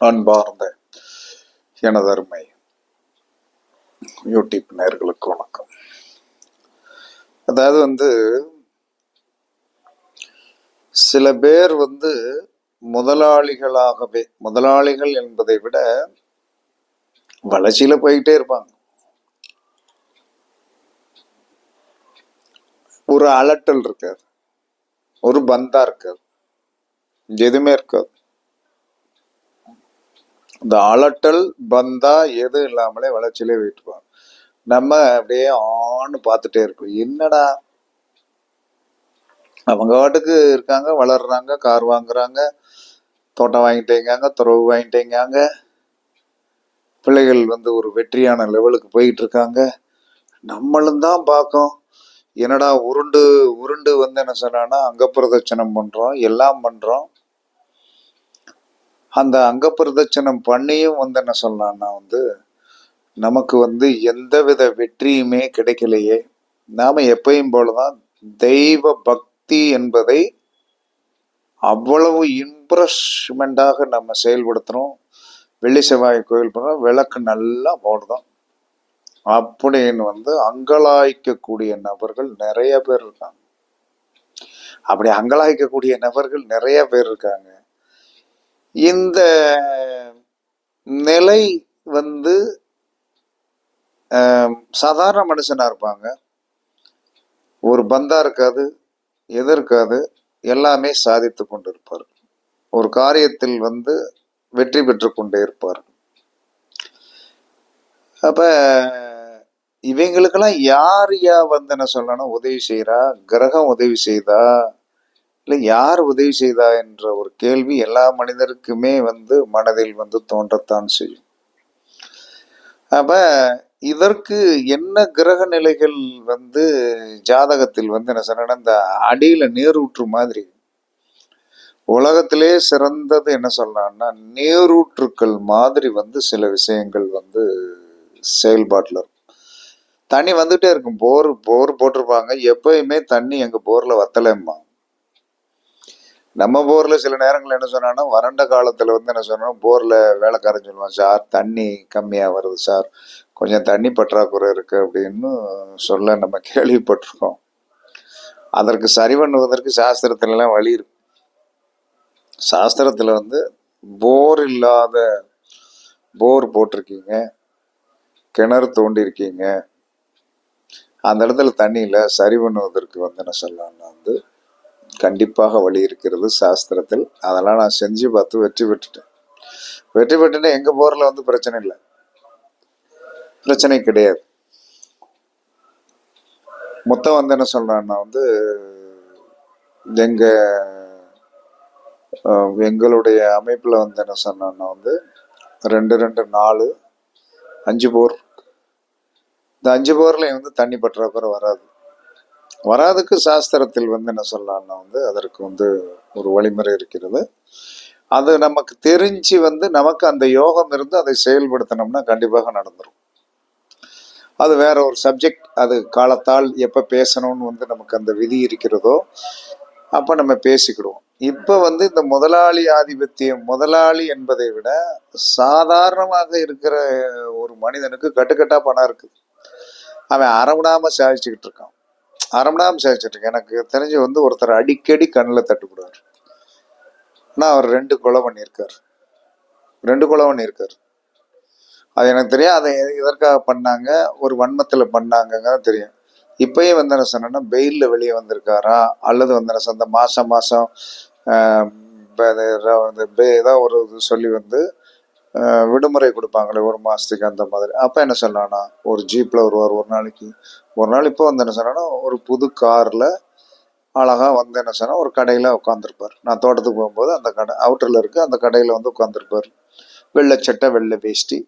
அன்பார்ந்த எனதருமை யூடியூப் நேர்களுக்கு வணக்கம். அதாவது வந்து சில பேர் வந்து முதலாளிகளாகவே முதலாளிகள் என்பதை விட வளர்ச்சியில போயிட்டே இருப்பாங்க. ஒரு அலட்டல் இருக்காது. ஒரு பந்தா இருக்காது. எதுவுமே இருக்காது. இந்த அலட்டல் பந்தா எதுவும் இல்லாமலே வளர்ச்சியிலே போயிட்டுருப்பாங்க. நம்ம அப்படியே ஆன்னு பார்த்துட்டே இருப்போம். என்னடா? அவங்க வாட்டுக்கு இருக்காங்க வளர்றாங்க கார் வாங்குறாங்க தோட்டம் வாங்கிட்டேங்காங்க துறவு வாங்கிட்டேங்காங்க பிள்ளைகள் வந்து ஒரு வெற்றியான லெவலுக்கு போயிட்டு இருக்காங்க நம்மளும் தான் பார்க்கோம். என்னடா உருண்டு உருண்டு வந்து என்ன சொன்னான்னா அங்க பிரதட்சணம் பண்றோம் எல்லாம் பண்றோம். அந்த அங்க பிரதட்சணம் பண்ணியும் வந்து என்ன சொல்லலாம்னா வந்து நமக்கு வந்து எந்தவித வெற்றியுமே கிடைக்கலையே. நாம எப்பயும் போலதான் தெய்வ பக்தி என்பதை அவ்வளவு இம்ப்ரெஸ்மெண்டாக நம்ம செயல்படுத்துறோம். வெள்ளி செவ்வாய் கோயில் போனால் விளக்கு நல்லா போடுதோம் அப்படின்னு வந்து அங்கலாய்க்கக்கூடிய நபர்கள் நிறைய பேர் இருக்காங்க. அப்படி அங்கலாய்க்கக்கூடிய நபர்கள் நிறைய பேர் இருக்காங்க. இந்த நிலை வந்து சாதாரண மனுஷனாக இருப்பாங்க. ஒரு பந்தா இருக்காது எது இருக்காது எல்லாமே சாதித்து கொண்டு இருப்பார் ஒரு காரியத்தில் வந்து வெற்றி பெற்று கொண்டே இருப்பார். அப்ப இவங்களுக்கெல்லாம் யார் யா வந்து என்ன சொல்லணும்? உதவி செய்கிறா கிரகம் உதவி செய்தா? இல்லை யார் உதவி செய்தா என்ற ஒரு கேள்வி எல்லா மனிதருக்குமே வந்து மனதில் வந்து தோன்றத்தான் செய்யும். அப்ப இதற்கு என்ன கிரக நிலைகள் வந்து ஜாதகத்தில் வந்து என்ன சொன்னா இந்த அடியில் நீரூற்று மாதிரி. உலகத்திலே சிறந்தது என்ன சொல்லலாம்னா நீரூற்றுக்கள் மாதிரி வந்து சில விஷயங்கள் வந்து செயல்பாட்டில் இருக்கும். தண்ணி வந்துட்டே இருக்கும். போர் போர் போட்டிருப்பாங்க. எப்பயுமே தண்ணி எங்கள் போரில் வத்தலைம்மா நம்ம போரில் சில நேரங்கள் என்ன சொன்னான்னா வறண்ட காலத்தில் வந்து என்ன சொன்னோம் போரில் வேலைக்காரன் சொல்லுவான் சார் தண்ணி கம்மியாக வருது சார். கொஞ்சம் தண்ணி பற்றாக்குறை இருக்குது அப்படின்னு சொல்ல நம்ம கேள்விப்பட்டிருக்கோம். அதற்கு சரி பண்ணுவதற்கு சாஸ்திரத்துலலாம் வழி இருக்கு. சாஸ்திரத்தில் வந்து போர் இல்லாத போர் போட்டிருக்கீங்க. கிணறு தோண்டியிருக்கீங்க அந்த இடத்துல தண்ணியில் சரி பண்ணுவதற்கு வந்து என்ன சொல்லலாம்னா வந்து கண்டிப்பாக வழி இருக்கிறது சாஸ்திரத்தில். அதெல்லாம் நான் செஞ்சு பார்த்து வெற்றி பெற்றுட்டேன். வெற்றி பெற்றுட்டா எங்கள் போரில் வந்து பிரச்சனை இல்லை. பிரச்சனை கிடையாது. மொத்தம் வந்து என்ன சொல்றான்னா வந்து எங்கள் எங்களுடைய அமைப்பில் வந்து என்ன சொன்னோன்னா வந்து ரெண்டு ரெண்டு நாலு அஞ்சு போர் இந்த அஞ்சு போர்லையும் வந்து தண்ணி பற்றாக்குறை வராது. வராதுக்கு சாஸ்திரத்தில் வந்து என்ன சொல்லலாம்னா வந்து அதற்கு வந்து ஒரு வழிமுறை இருக்கிறது. அது நமக்கு தெரிஞ்சு வந்து நமக்கு அந்த யோகம் இருந்து அதை செயல்படுத்தினோம்னா கண்டிப்பாக நடந்துரும். அது வேற ஒரு சப்ஜெக்ட் அது காலத்தால் எப்போ பேசணும்னு வந்து நமக்கு அந்த விதி இருக்கிறதோ அப்போ நம்ம பேசிக்கிடுவோம். இப்போ வந்து இந்த முதலாளி ஆதிபத்தியம் முதலாளி என்பதை விட சாதாரணமாக இருக்கிற ஒரு மனிதனுக்கு கட்டுக்கட்டாக பணம் இருக்குது. அவன் அறவிடாமல் சாதிச்சுக்கிட்டு இருக்கான். அரை மணி நேரம் இருக்கான். எனக்கு தெரிஞ்சு வந்து ஒருத்தர் அடிக்கடி கண்ணில் தட்டுப்படுவார். ஆனால் அவர் ரெண்டு கொலை பண்ணியிருக்கார். ரெண்டு கொலை பண்ணியிருக்கார். அது எனக்கு தெரியும். அதை எதற்காக பண்ணாங்க? ஒரு வன்மத்தில் பண்ணாங்கங்க தெரியும். இப்பயும் வந்து என்ன சொன்னேன்னா பெயிலில் வெளியே வந்திருக்காரா? அல்லது வந்து என்ன சொன்ன மாதம் மாதம் ஏதோ ஒரு இது சொல்லி வந்து விடுமுறை கொடுப்பாங்களே ஒரு மாதத்துக்கு அந்த மாதிரி. அப்போ என்ன சொன்னான்னா ஒரு ஜீப்பில் வருவார் ஒரு நாளைக்கு. ஒரு நாள் இப்போ வந்து என்ன சொன்னான்னா ஒரு புது காரில் அழகாக வந்து என்ன சொன்னால் ஒரு கடையில் உட்காந்துருப்பார் நான் தோட்டத்துக்கு போகும்போது அந்த கடை அவுட்டரில் இருக்க அந்த கடையில் வந்து உட்காந்துருப்பார் வெள்ளை சட்டை வெள்ளை வேஷ்டி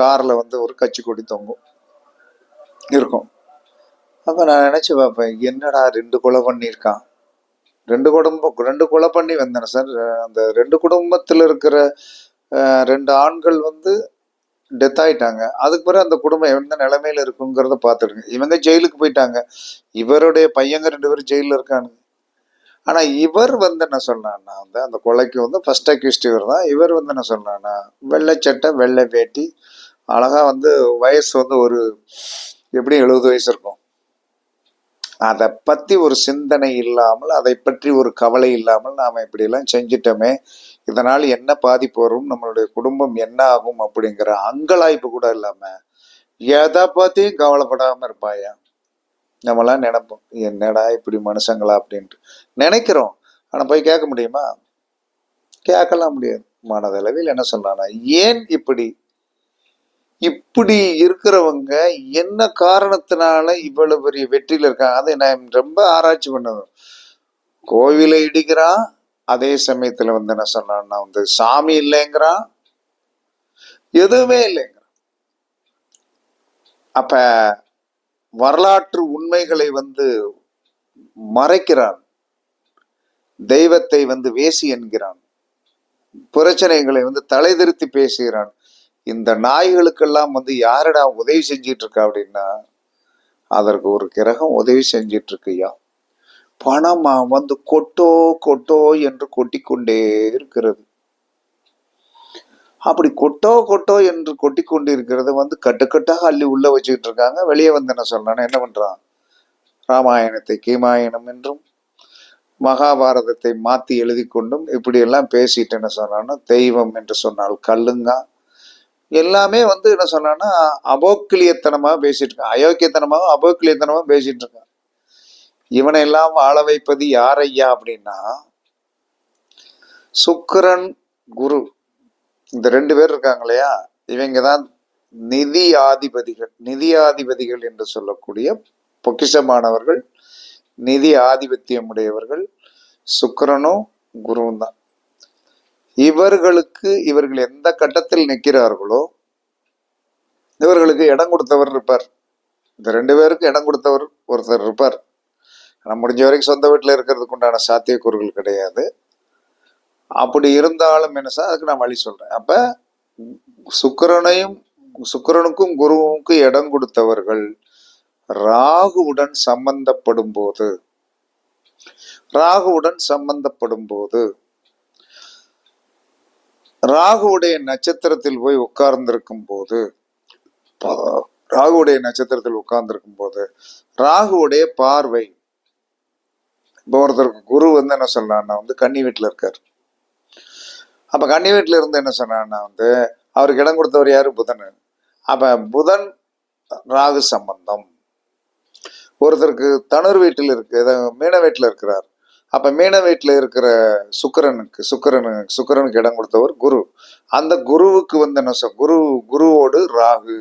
காரில் வந்து ஒரு கச்சி கொடி தொங்கும். இருக்கும். அப்போ நான் நினச்சி பார்ப்பேன் என்னடா ரெண்டு கொலை பண்ணியிருக்கான்? ரெண்டு குடும்பம் ரெண்டு கொலை பண்ணி வந்தேன் சார். அந்த ரெண்டு குடும்பத்தில் இருக்கிற ரெண்டு ஆண்கள் வந்து டெத் ஆயிட்டாங்க. அதுக்கு பிறகு அந்த குடும்பம் எந்த நிலைமையில இருக்குங்கிறத பார்த்துடுங்க. இவங்க ஜெயிலுக்கு போயிட்டாங்க. இவருடைய பையங்க ரெண்டு பேரும் ஜெயிலில் இருக்கானுங்க ஆனால் இவர் வந்து என்ன சொன்னான்னா வந்து அந்த கொலைக்கு வந்து ஃபர்ஸ்ட் அக்யூஸ்ட் இவர் தான். இவர் வந்து என்ன சொன்னான்னா வெள்ளை சட்டை வெள்ளை வேட்டி அழகாக வந்து வயசு வந்து ஒரு எப்படி எழுபது வயசு இருக்கும்? அதை பற்றி ஒரு சிந்தனை இல்லாமல் அதை பற்றி ஒரு கவலை இல்லாமல் நாம் இப்படியெல்லாம் செஞ்சிட்டோமே இதனால் என்ன பாதிப்பு வரும் நம்மளுடைய குடும்பம் என்ன ஆகும் அப்படிங்கிற அங்கலாய்ப்பு கூட இல்லாமல் எதை பத்தியும் கவலைப்படாமல் இருப்பாயா? நம்மலாம் நினைப்போம் என்னடா இப்படி மனுஷங்களா அப்படின்ட்டு. நினைக்கிறோம் ஆனால் போய் கேட்க முடியுமா? கேட்கலாம் முடியாது. மனதளவில் என்ன சொல்றானா ஏன் இப்படி இப்படி இருக்கிறவங்க என்ன காரணத்தினால இவ்வளவு பெரிய வெற்றியில இருக்காங்க? அதை நான் ரொம்ப ஆராய்ச்சி பண்ணணும். கோவிலை இடிக்கிறான் அதே சமயத்துல வந்து என்ன சொன்னான்னா வந்து சாமி இல்லைங்கிறான். எதுவுமே இல்லைங்கிறான். அப்ப வரலாற்று உண்மைகளை வந்து மறைக்கிறான். தெய்வத்தை வந்து வேசி என்கிறான். பிரச்சனைகளை வந்து தலைதிருத்தி பேசுகிறான். இந்த நாய்களுக்கெல்லாம் வந்து யாரடா உதவி செஞ்சிட்டு இருக்கா அப்படின்னா அதற்கு ஒரு கிரகம் உதவி செஞ்சிட்டு இருக்குயா பணமா வந்து கொட்டோ கொட்டோ என்று கொட்டிக்கொண்டே இருக்கிறது. அப்படி கொட்டோ கொட்டோ என்று கொட்டிக்கொண்டு இருக்கிறது வந்து கட்டுக்கட்டாக அள்ளி உள்ள வச்சுக்கிட்டு இருக்காங்க வெளியே வந்து என்ன சொல்றான்னு என்ன பண்றான்? ராமாயணத்தை கீமாயணம் என்றும் மகாபாரதத்தை மாத்தி எழுதி கொண்டும் இப்படி எல்லாம் பேசிட்டு என்ன சொன்னான்னு தெய்வம் என்று சொன்னால் கல்லுங்க எல்லாமே வந்து என்ன சொன்னான்னா அபோக்கிலியத்தனமா பேசிட்டு இருக்கான் அயோக்கியத்தனமாகவும் அபோக்கிலியத்தனமா பேசிட்டு இருக்கான் இவனை எல்லாம் வாழ வைப்பது ஐயா அப்படின்னா சுக்கரன் குரு. இந்த ரெண்டு பேர் இருக்காங்க இல்லையா? இவங்க தான் நிதி ஆதிபதிகள் நிதி ஆதிபதிகள் என்று சொல்லக்கூடிய பொக்கிஷமானவர்கள் நிதி ஆதிபத்தியம் உடையவர்கள் சுக்கரனும் குருவும் தான். இவர்களுக்கு இவர்கள் எந்த கட்டத்தில் நிற்கிறார்களோ இவர்களுக்கு இடம் கொடுத்தவர் இருப்பார். இந்த ரெண்டு பேருக்கு இடம் கொடுத்தவர் ஒருத்தர் இருப்பார். ஆனால் முடிஞ்ச வரைக்கும் சொந்த வீட்டில் இருக்கிறதுக்கு உண்டான சாத்தியக்கூறுகள் கிடையாது. அப்படி இருந்தாலும் என்ன சார் அதுக்கு நான் வழி சொல்கிறேன் அப்போ சுக்கரனையும் சுக்கிரனுக்கும் குருவுக்கும் இடம் கொடுத்தவர்கள் ராகுவுடன் சம்பந்தப்படும் போது ராகுவுடன் சம்பந்தப்படும் போது ராகுவுடைய நட்சத்திரத்தில் போய் உட்கார்ந்திருக்கும் போது ராகுவுடைய நட்சத்திரத்தில் உட்கார்ந்திருக்கும் போது ராகுவுடைய பார்வை இப்போ ஒருத்தருக்கு குரு வந்து என்ன சொல்றான்னா வந்து கன்னி வீட்டில் இருக்கார். அப்போ கன்னி வீட்டில் இருந்து என்ன சொன்னான்னா வந்து அவருக்கு இடம் கொடுத்தவர் யாரு? புதன். அப்போ புதன் ராகு சம்பந்தம். ஒருத்தருக்கு தனுர் வீட்டில் இருக்கு மீன வீட்டில் இருக்கிறார். அப்ப மீன வீட்டில் இருக்கிற சுக்கிரனுக்கு சுக்கரனு சுக்கிரனுக்கு இடம் கொடுத்தவர் குரு. அந்த குருவுக்கு வந்து என்ன சொல் குரு குருவோடு ராகு.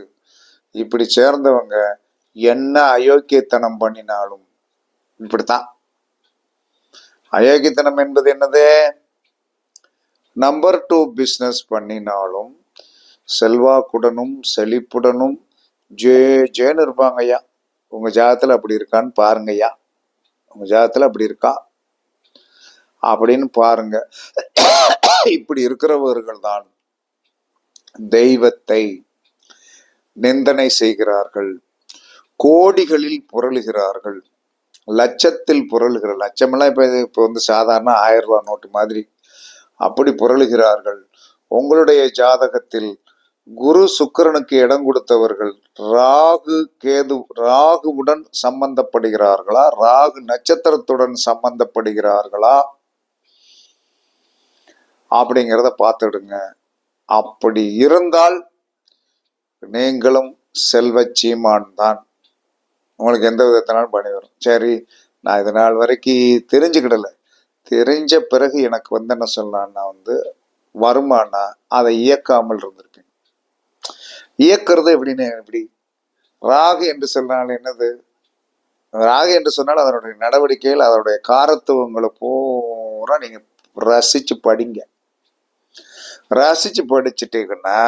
இப்படி சேர்ந்தவங்க என்ன அயோக்கியத்தனம் பண்ணினாலும் இப்படித்தான். அயோக்கியத்தனம் என்பது என்னது? நம்பர் டூ பிஸ்னஸ் பண்ணினாலும் செல்வாக்குடனும் செழிப்புடனும் ஜே ஜேன்னு இருப்பாங்க ஐயா உங்க ஜாதத்துல அப்படி இருக்கான்னு பாருங்க ஐயா உங்க ஜாதத்துல அப்படி இருக்கா? அப்படின்னு பாருங்க. இப்படி இருக்கிறவர்கள் தான் தெய்வத்தை நிந்தனை செய்கிறார்கள். கோடிகளில் புரளுகிறார்கள். லட்சத்தில் புரளுகிற லட்சமெல்லாம் இப்ப இப்போ வந்து சாதாரண ஆயிரம் ரூபா நோட்டு மாதிரி அப்படி புரளுகிறார்கள். உங்களுடைய ஜாதகத்தில் குரு சுக்கிரனுக்கு இடம் கொடுத்தவர்கள் ராகு கேது ராகுவுடன் சம்பந்தப்படுகிறார்களா? ராகு நட்சத்திரத்துடன் சம்பந்தப்படுகிறார்களா? அப்படிங்கிறத பார்த்துடுங்க. அப்படி இருந்தால் நீங்களும் செல்வ சீமான் தான். உங்களுக்கு எந்த விதத்தினாலும் பணி வரும். சரி நான் இது நாள் வரைக்கும் தெரிஞ்சுக்கிடல. தெரிஞ்ச பிறகு எனக்கு வந்து என்ன சொல்லலான்னா வந்து வருமானா அதை இயக்காமல் இருந்திருக்கேன் இயக்கிறது எப்படின்னு எப்படி? ராகு என்று சொன்னால் என்னது? ராகு என்று சொன்னால் அதனுடைய நடவடிக்கைகள் அதனுடைய காரத்துவங்களை பூரா நீங்கள் ரசித்து படிங்க. ரசிச்சு படிச்சுட்டீங்கன்னா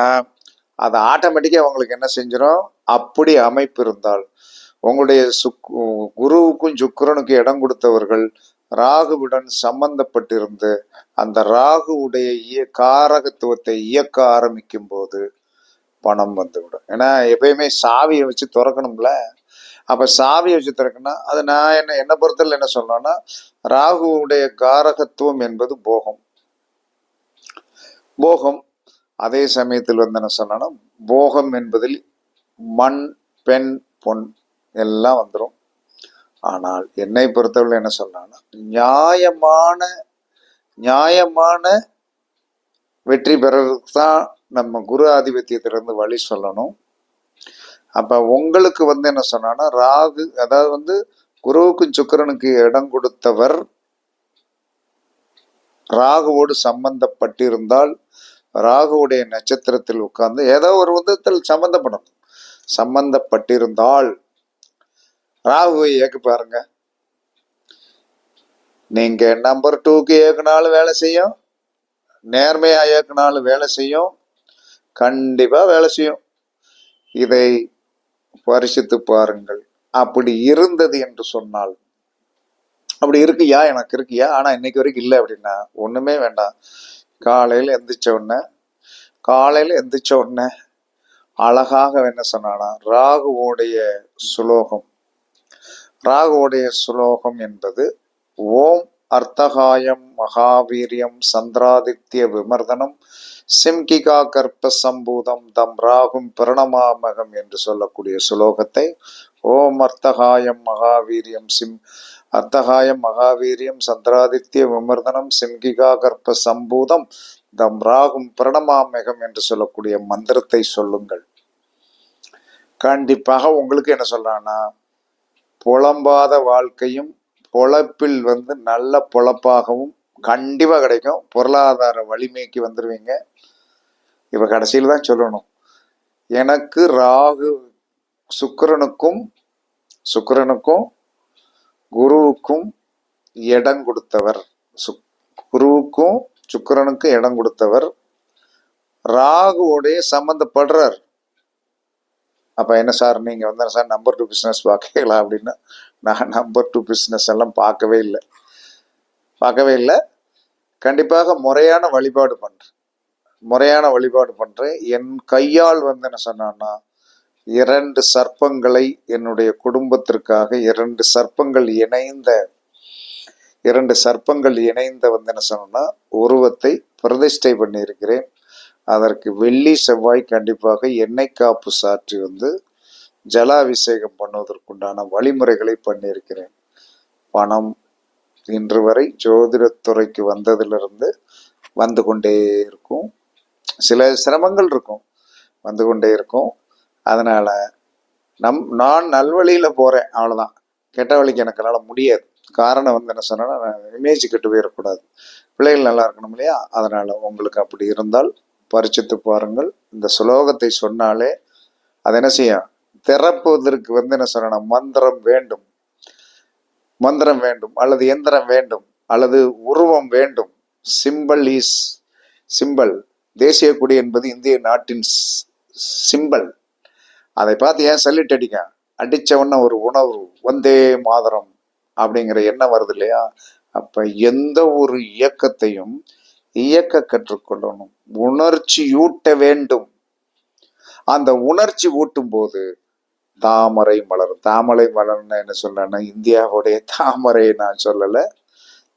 அது ஆட்டோமேட்டிக்காக உங்களுக்கு என்ன செஞ்சிடும் அப்படி அமைப்பு இருந்தால். உங்களுடைய சுக் குருவுக்கும் சுக்கரனுக்கும் இடம் கொடுத்தவர்கள் ராகுவுடன் சம்பந்தப்பட்டிருந்து அந்த ராகுவுடைய இய காரகத்துவத்தை இயக்க ஆரம்பிக்கும் போது பணம் வந்துவிடும். ஏன்னா எப்பயுமே சாவியை வச்சு திறக்கணும்ல. அப்போ சாவியை வச்சு திறக்குன்னா அது நான் என்ன என்னை பொறுத்தல என்ன சொல்லணும்னா ராகுவுடைய காரகத்துவம் என்பது போகம். போகம். அதே சமயத்தில் வந்து என்ன சொன்னோன்னா போகம் என்பதில் மண் பெண் பொன் எல்லாம் வந்துடும் ஆனால் என்னை பொறுத்தவரை என்ன சொல்லணும்னா நியாயமான நியாயமான வெற்றி பெறறதுக்கு தான் நம்ம குரு ஆதிபத்தியத்திலிருந்து வழி சொல்லணும். அப்போ உங்களுக்கு வந்து என்ன சொன்னான்னா ராகு அதாவது வந்து குருவுக்கும் சுக்கிரனுக்கு இடம் கொடுத்தவர் ராகுவோடு சம்பந்தப்பட்டிருந்தால் ராகுவுடைய நட்சத்திரத்தில் உட்கார்ந்து ஏதோ ஒரு விதத்தில் சம்பந்தப்படணும். சம்பந்தப்பட்டிருந்தால் ராகுவை இயக்கு பாருங்க. நீங்க நம்பர் டூக்கு இயக்குனாலும் வேலை செய்யும். நேர்மையா இயக்குனாலும் வேலை செய்யும். கண்டிப்பா வேலை செய்யும். இதை பரிசித்து பாருங்கள். அப்படி இருந்தது என்று சொன்னால் அப்படி இருக்குயா? எனக்கு இருக்குயா? ஆனா இன்னைக்கு வரைக்கும் இல்லை அப்படின்னா ஒண்ணுமே வேண்டாம். காலையில் எந்திரிச்ச உடனே காலையில எந்திரிச்ச உடனே அழகாக என்ன சொன்னானா ராகுவோடைய சுலோகம். ராகுவோடைய சுலோகம் என்பது ஓம் அர்த்தகாயம் மகாவீரியம் சந்திராதித்ய விமர்தனம் சிம்கிகா கற்ப சம்பூதம் தம் ராகும் பிரணமாமகம் என்று சொல்லக்கூடிய சுலோகத்தை ஓம் அர்த்தகாயம் மகாவீரியம் சிம் அர்த்தகாயம் மகாவீரியம் சந்திராதித்ய விமர்தனம் சிம்கிகா கற்ப சம்பூதம் தம் ராகும் பிரணமாமேகம் என்று சொல்லக்கூடிய மந்திரத்தை சொல்லுங்கள். கண்டிப்பாக உங்களுக்கு என்ன சொல்றான்னா புலம்பாத வாழ்க்கையும் பொழப்பில் வந்து நல்ல பொழப்பாகவும் கண்டிப்பாக கிடைக்கும். பொருளாதார வலிமைக்கு வந்துடுவீங்க இப்போ கடைசியில் தான் சொல்லணும். எனக்கு ராகு சுக்கிரனுக்கும் சுக்கரனுக்கும் குருவுக்கும் இடம் கொடுத்தவர். சுக் குருவுக்கும் சுக்கரனுக்கும் இடம் கொடுத்தவர். ராகுவோடைய சம்மந்தப்படுறார் அப்போ என்ன சார் நீங்கள் வந்து சார் நம்பர் டூ பிஸ்னஸ் பார்க்கலாம் அப்படின்னா? நான் நம்பர் டூ பிஸ்னஸ் எல்லாம் பார்க்கவே இல்லை. பார்க்கவே இல்லை. கண்டிப்பாக முறையான வழிபாடு பண்ணுறேன் முறையான வழிபாடு பண்ணுறேன் என் கையால் வந்து என்ன சொன்னான்னா இரண்டு சர்ப்பங்களை என்னுடைய குடும்பத்திற்காக இரண்டு சர்ப்பங்கள் இணைந்த இரண்டு சர்ப்பங்கள் இணைந்த வந்து என்ன சொன்னா உருவத்தை பிரதிஷ்டை பண்ணியிருக்கிறேன். அதற்கு வெள்ளி செவ்வாய் கண்டிப்பாக எண்ணெய் காப்பு சாற்றி வந்து ஜலாபிஷேகம் பண்ணுவதற்குண்டான வழிமுறைகளை பண்ணியிருக்கிறேன். பணம் இன்று வரை ஜோதிடத்துறைக்கு வந்ததிலிருந்து வந்து கொண்டே இருக்கும். சில சிரமங்கள் இருக்கும். வந்து கொண்டே இருக்கும். அதனால் நம் நான் நல்வழியில் போகிறேன் அவ்வளோதான் கெட்ட வழிக்கு எனக்கு என்னால் முடியாது. காரணம் வந்து என்ன சொன்னா இமேஜ் கெட்டு போயிடக்கூடாது பிள்ளைகள் நல்லா இருக்கணும் இல்லையா? அதனால் உங்களுக்கு அப்படி இருந்தால் பரிச்சித்து பாருங்கள். இந்த சுலோகத்தை சொன்னாலே அது என்ன செய்யும்? திறப்புவதற்கு வந்து என்ன சொல்லணும் மந்திரம் வேண்டும். மந்திரம் வேண்டும் அல்லது எந்திரம் வேண்டும் அல்லது உருவம் வேண்டும். சிம்பல் இஸ் சிம்பல் தேசிய கொடி என்பது இந்திய நாட்டின் சிம்பல் அதை பார்த்து ஏன் சல்லிட்டு அடிக்க அடித்த உடனே ஒரு உணவு வந்தே மாதரம் அப்படிங்கிற எண்ணம் வருது இல்லையா? அப்போ எந்த ஒரு இயக்கத்தையும் இயக்க கற்றுக்கொள்ளணும். உணர்ச்சி ஊட்ட வேண்டும். அந்த உணர்ச்சி ஊட்டும் போது தாமரை மலரும். தாமரை மலர்னு என்ன சொல்றேன்னா இந்தியாவுடைய தாமரை நான் சொல்லலை.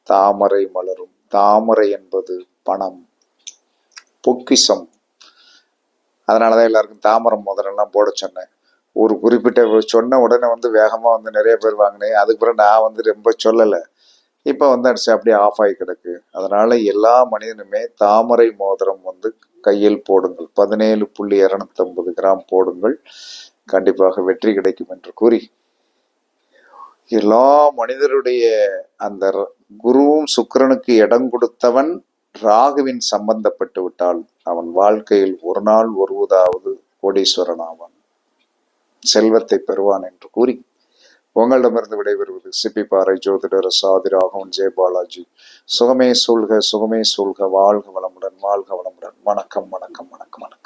தாமரை மலரும். தாமரை என்பது பணம் அதனால தான் எல்லாருக்கும் தாமரம் முதலெல்லாம் போட சொன்னேன். ஒரு குறிப்பிட்ட சொன்ன உடனே வந்து வேகமாக வந்து நிறைய பேர் வாங்கினேன். அதுக்கு பிறகு நான் வந்து ரொம்ப சொல்லலை. இப்போ வந்து அடிச்சு அப்படியே ஆஃப் ஆகி கிடக்கு. அதனால எல்லா மனிதனுமே தாமரை மோதிரம் வந்து கையில் போடுங்கள். பதினேழு புள்ளி இரநூத்தம்பது கிராம் போடுங்கள். கண்டிப்பாக வெற்றி கிடைக்கும் என்று கூறி. எல்லா மனிதருடைய அந்த குருவும் சுக்கரனுக்கு இடம் கொடுத்தவன் ராகுவின் சம்பந்தப்பட்டு விட்டால் அவன் வாழ்க்கையில் ஒரு நாள் ஒருவதாவது கோடீஸ்வரன் ஆவான். செல்வத்தை பெறுவான் என்று கூறி உங்களிடமிருந்து விடைபெறுவது சிப்பிப்பாறை ஜோதிடர் சாதி ராகவன் ஜெயபாலாஜி சுகமே சூழ்க சுகமே சூழ்க வாழ்க வளமுடன் வாழ்க வளமுடன். வணக்கம் வணக்கம் வணக்கம்.